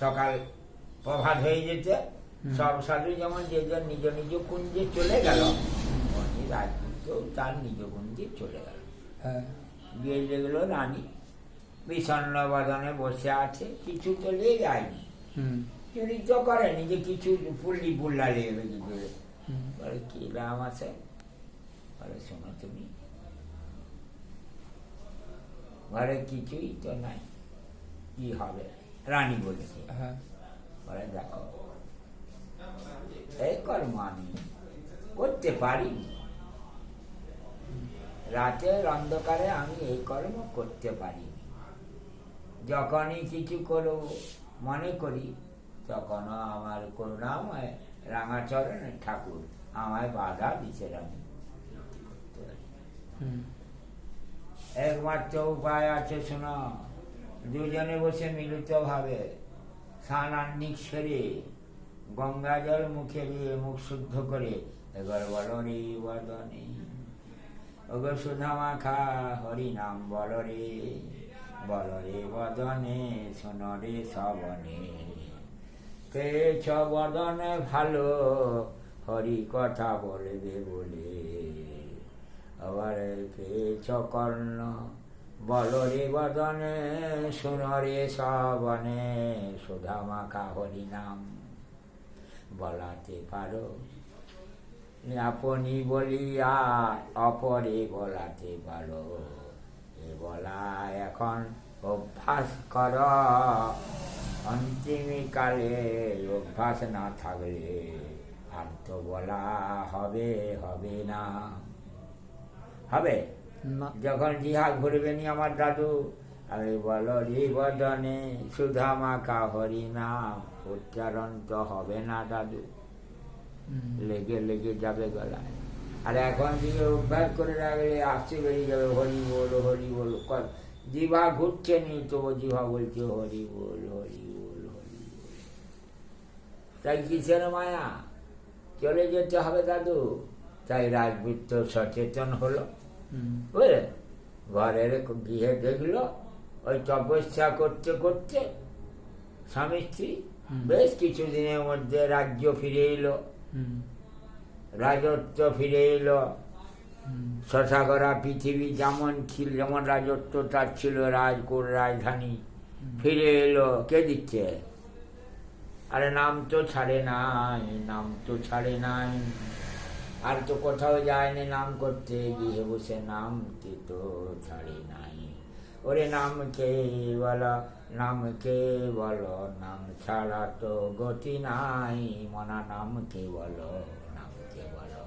সকাল প্রভাত হয়ে যেতে সব সাধু যেমন যে যার নিজ নিজ কুঞ্জে চলে গেল অমনি রাজপুত্র তার নিজ কুঞ্জে চলে গেল। হ্যাঁ। গিয়ে দেখল রানী বিষণ্ণ বদনে বসে আছে কিছু তো নিয়ে যায়নি। হুম। চুরি তো করেনি যে কিছু পুল্লি পুল্লা নিয়ে গেছে বলে হুম। বলে কি দাম আছে? বলে শোনো তুমি। ঘরে কিছুই তো নাই। কি হবে? রানী বলেছে হ্যাঁ। বলে দেখো এই কর্ম আমি করতে পারি রাতের অন্ধকারে আমি এই কর্ম করতে পারি যখনই কিছু করো মনে করি তখনও আমার করুণাময় রাঙাচরণ ঠাকুর আমায় বাধা দিছে রানী। করতে পারি। হুম। একমাত্র উপায় আছে শোনো। দুজনে বসে মিলিত ভাবে স্নানান্নিক সেরে গঙ্গা জল মুখে দিয়ে মুখ শুদ্ধ করে এবার বলো রে বদনে, ওগো সুধা মাখা হরি নাম বল রে বল রে বদনে, শোন রে সবনে পেয়েছ বদনে ভালো, হরি কথা বলবে বলে। আবার পেয়েছ কর্ণ বল রে বদনে শুন রে সবনে সুধা মাখা হরি নাম। বলাতে পারো আপনি বলিয়া, অপরে বলাতে পারো। এ বলা এখন অভ্যাস কর অন্তিমকালে অভ্যাস না থাকলে আর তো বলা হবে হবে না। হবে? যখন জিহা ঘুরবেনি আমার দাদু আরে বলো রে বদনে সুধা মাখা হরি নাম উচ্চারণ তো হবে না দাদু। লেগে লেগে যাবে গলায়। আর এখন থেকে অভ্যাস করে রাখলে আসতে বেরিয়ে যাবে হরি বল হরি বল জিভা ঘুরছে নি তো জিভা বলছে হরি বল হরি বল হরি বল। তাই কিসের মায়া? চলে যেতে হবে দাদু। তাই রাজপুত্র সচেতন হলো। বুঝলে ঘরের গৃহে দেখল ওই তপস্যা করতে করতে স্বামী স্ত্রী। বেশ কিছুদিনের মধ্যে রাজ্য ফিরে এলো। রাজত্ব ফিরে এলো। শশাগরা পৃথিবী যেমন ছিল যেমন রাজত্ব তার ছিল রাজকোট রাজধানী ফিরে এলো। কে দিচ্ছে? আরে নাম তো ছাড়ে নাই নাম তো ছাড়ে নাই। আর তো কোথাও যায় যায়নি, নাম করতে গিয়ে বসে নাম কে তো ছাড়ি নাই। ওরে নাম কে বলো, নাম কে বলো, নাম ছাড়া তো গতি নাই। মনা নাম কে বলো, নাম কে বলো।